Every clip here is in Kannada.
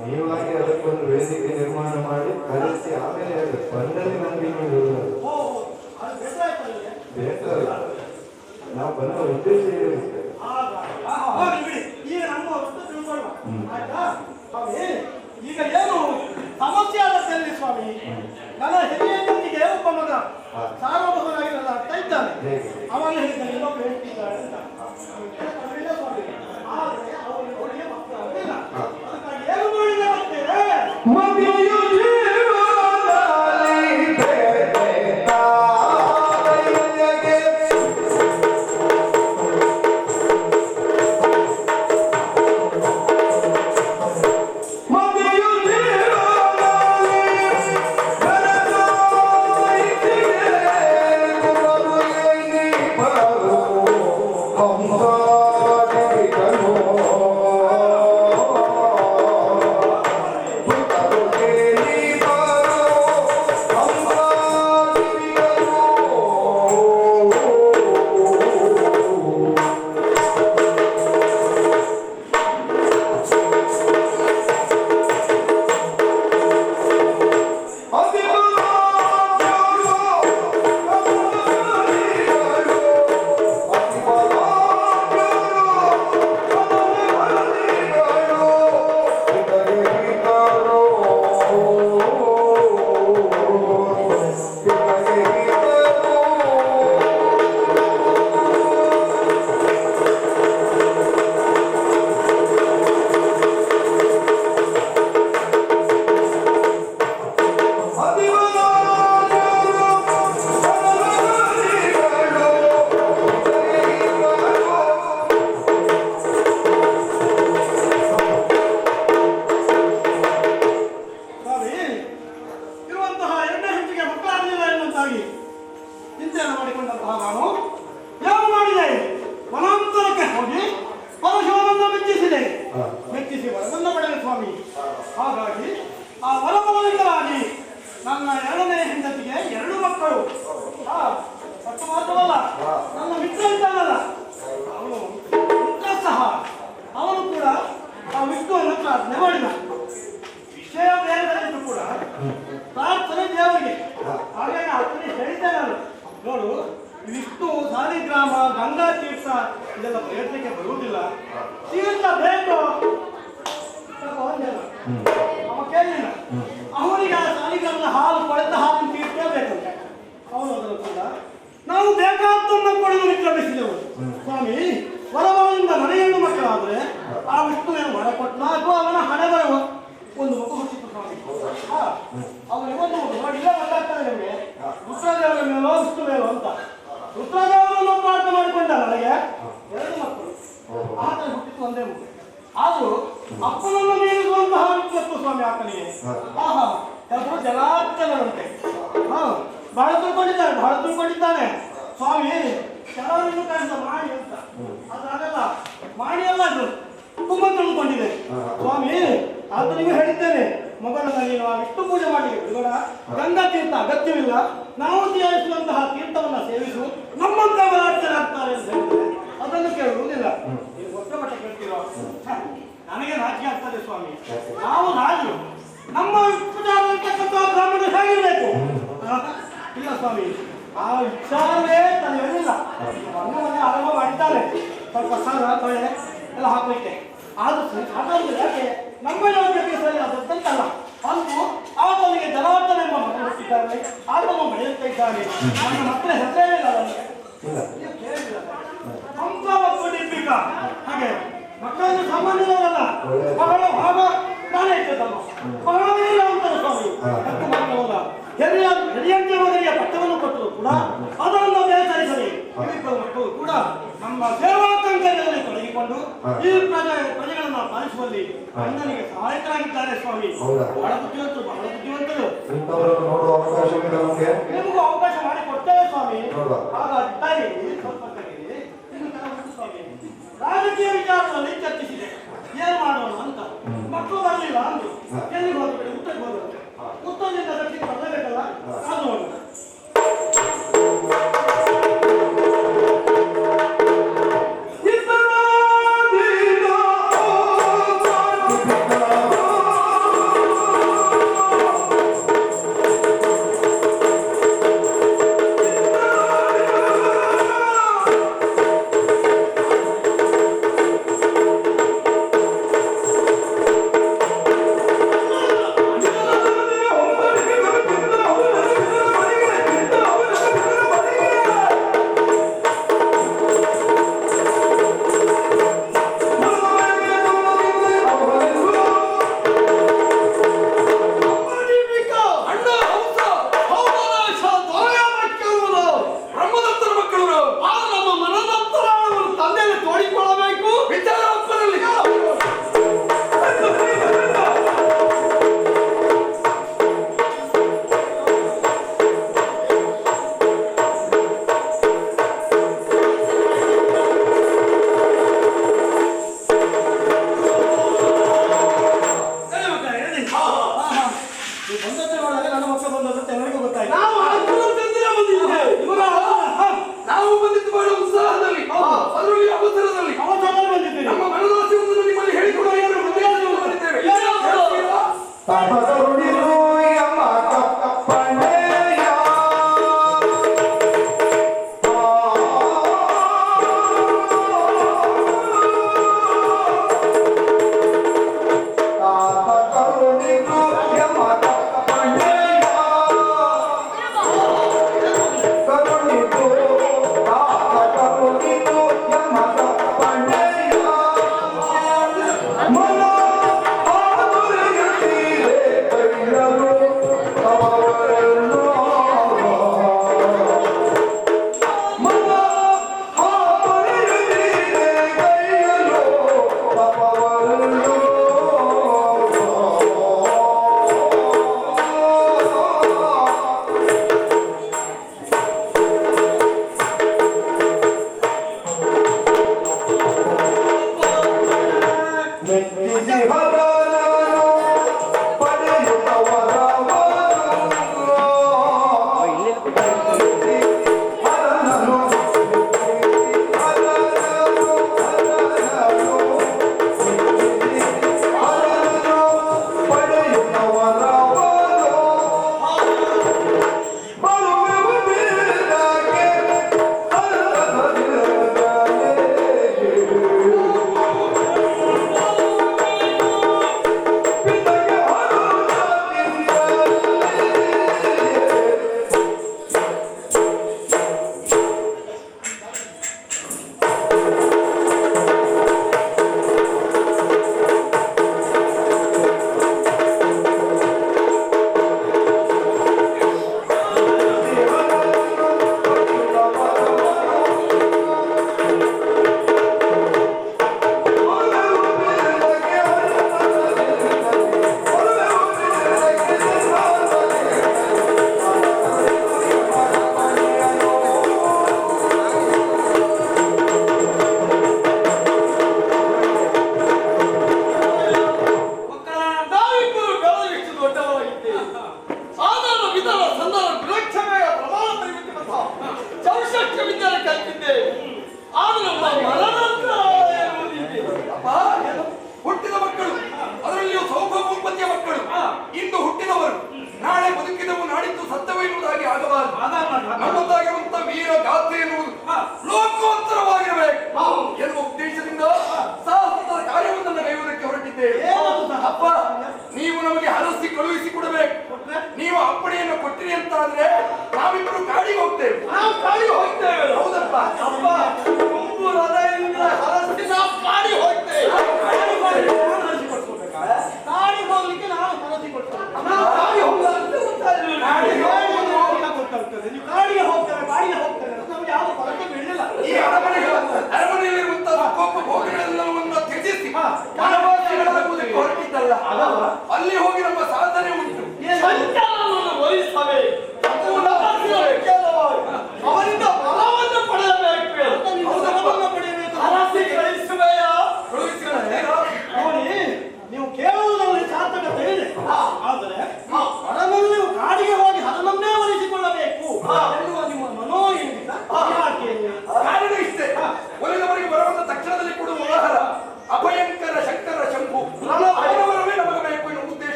ನೀವಾಗಿ ಅದಕ್ಕೊಂದು ವೇದಿಕೆ ನಿರ್ಮಾಣ ಮಾಡಿ ಕರೆಸಿ ಆಮೇಲೆ ಹೇಳಿ ಬಂದಲ್ಲಿ ನಮಗೆ ನೀವು ಇದೆ? ನಾವು ಬಂದ ಉದ್ದೇಶ ಬಿಡಿ. ಈಗ ಏನು ಸಮಸ್ಯೆ ಆದದ್ದಲ್ಲಿ ಸ್ವಾಮಿ ನನ್ನ ಹಿರಿಯನಿಗೆ ಒಬ್ಬ ಮಗ. ಸಾರ್ವಭೌಮನಾಗಿರಲ್ಲ ಆಗ್ತಾ ಇದ್ದಾನೆ? ಅವನು ಹೇಳಿದ್ದಾನೆ ಇನ್ನೊಬ್ಬ ಹೆಂಡತಿ ಅಂತ. ಆದ್ರೆ ಮಕ್ಕಳಾಗಲಿಲ್ಲ. ಅದಕ್ಕಾಗಿ ಏನು ಬಹಳ ತಿಳ್ಕೊಂಡಿದ್ದಾನೆ ಸ್ವಾಮಿ ಕೆಲವರನ್ನು ಕಾಣಿಸ ಮಾಡಿ ಅಂತ. ಅದಾಗಲ್ಲ ಮಾಡಿ ಅಲ್ಲ ಅದು. ತುಂಬಾ ತಿಳ್ಕೊಂಡಿದೆ ಸ್ವಾಮಿ ಆತನಿಗೂ ಹೇಳಿದ್ದೇನೆ. ಮಗನನ್ನ ನೀನು ಎಷ್ಟು ಪೂಜೆ ಮಾಡಿ ಬಿಡೋಣ ಗಂಗಾ ತೀರ್ಥ ಅಗತ್ಯವಿಲ್ಲ. ನಾವು ತಯಾರಿಸುವಂತಹ ತೀರ್ಥವನ್ನ ಸೇವಿಸು. ನಮ್ಮಂತ ಆಗ್ತಾರೆ ಅಂತ ಹೇಳಿದ್ರೆ ಅದನ್ನು ಕೇಳುವುದಿಲ್ಲ. ನೀವು ಹೊಸ ಮಟ್ಟ ಕೇಳ್ತೀರೋ? ನನಗೆ ರಾಜ್ಯ ಆಗ್ತದೆ ಸ್ವಾಮಿ. ನಾವು ರಾಜು ನಮ್ಮ ಉಪಚಾರ ಇರ್ತಕ್ಕಂಥ ಬ್ರಾಹ್ಮಣ ಹೇಗಿರ್ಬೇಕು? ಇಲ್ಲ ಸ್ವಾಮಿ. ಆ ವಿಚಾರವೇ ಹೇಳಿಲ್ಲ. ಮೊನ್ನೆ ಮನೆ ಆರಂಭ ಮಾಡಿದ್ದಾರೆ. ಸ್ವಲ್ಪ ಸಾಲ ತೊಳೆ ಎಲ್ಲ ಹಾಕಲಿಕ್ಕೆ ಆದ್ರೂ ಸರಿ ಯಾಕೆ? ನಮ್ಮ ಯೋಗ್ಯತೆ ಸರಿ ಅದಂತಲ್ಲ ಅಂದು ಆತನಿಗೆ ಜನಾರ್ದನ ಎಂಬ ಮಗ ಹುಟ್ಟಿದ್ದಾನೆ ಆತನು ಬೆಳೆಯುತ್ತಾ ಇದ್ದಾನೆ. ನನ್ನ ಮಕ್ಕಳ ಹೆಸರೇ ಇಲ್ಲ ಹಂಸ ಮತ್ತು ಡಿಂಬಿಕ ಹಾಗೆ ಮಕ್ಕಳನ್ನು ಸಾಮಾನ್ಯರಲ್ಲ. ಬಹಳ ಭಾಗ ನಾನೇ ಇದ್ದದಲ್ಲ ಬಹಳ ಇಲ್ಲ ಅಂತಾರೆ ಸ್ವಾಮಿ. ಹತ್ತು ಹೆರಿಯ ಹೆರಿಯಂತೆ ಮಗನಿಗೆ ಪಟ್ಟವನ್ನು ಕೊಟ್ಟರು ಕೂಡ. ಅದನ್ನು ಬೇಸರಿಸಲಿ. ಮಕ್ಕಳು ಕೂಡ ನಮ್ಮ ಸೇವಾ ಕಂಕಣದಲ್ಲಿ ತೊಡಗಿಕೊಂಡು ಈ ಪ್ರಜೆ ಪ್ರಜೆಗಳನ್ನು ಪಾಲಿಸುವಲ್ಲಿ ಅಣ್ಣನಿಗೆ ಸಹಾಯಕರಾಗಿದ್ದಾರೆ ಸ್ವಾಮಿ? ಬಹಳ ಬುದ್ಧಿವಂತರು ಬಹಳ ಬುದ್ಧಿವಂತರು. ನಮಗೆ? ಅವಕಾಶ ಮಾಡಿ ಕೊಡ್ತೇವೆ ಸ್ವಾಮಿ. ಆಗ ತಾಯಿ ಸ್ವಲ್ಪ ಸ್ವಾಮಿ ರಾಜಕೀಯ ವಿಚಾರದಲ್ಲಿ ಚರ್ಚಿಸಿದೆ. ಏನ್ ಮಾಡೋಣ ಅಂತ. ಮಕ್ಕಳು ಬರಲಿಲ್ಲ ಅಂದ್ರು. ಎಲ್ಲಿಗೆ ಹೋದ್ರು? ಉತ್ತರಕ್ಕೆ ಹೋದ್ರು? ಉತ್ತರದಿಂದ ದಕ್ಷಿಣ ಬರಲೇಬೇಕಲ್ಲ? ಅದು ನೋಡೋಣ. ಅಂತ ಅಂದ್ರೆ ನಾವಿಬ್ರು ಗಾಡಿಗೆ ಹೋಗ್ತೇವೆ. ನಾವು ಗಾಡಿ ಹೋಗ್ತೇವೆ. ಹೌದಪ್ಪ. ಅಪ್ಪ ತುಂಬು ಹೃದಯದಿಂದ ಹರಸಿ ನಾವು ಗಾಡಿ ಹೋಗ್ತೇವೆ. ಕೊಡ್ತೇವೆ ಗೊತ್ತಾಗ್ತದೆ. ನೀವು ಗಾಡಿಗೆ ಹೋಗ್ತಾರೆ ಹೋಗ್ತಾರೆ ಯಾವ ಬೀಳಲಿಲ್ಲ. ಅರಮನೆ ಕೋಪ ಅಲ್ಲಿ ಹೋಗಿ ನಮ್ಮ ಸಾಧನೆ ಉಂಟು. হবে।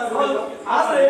Asa.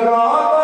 रात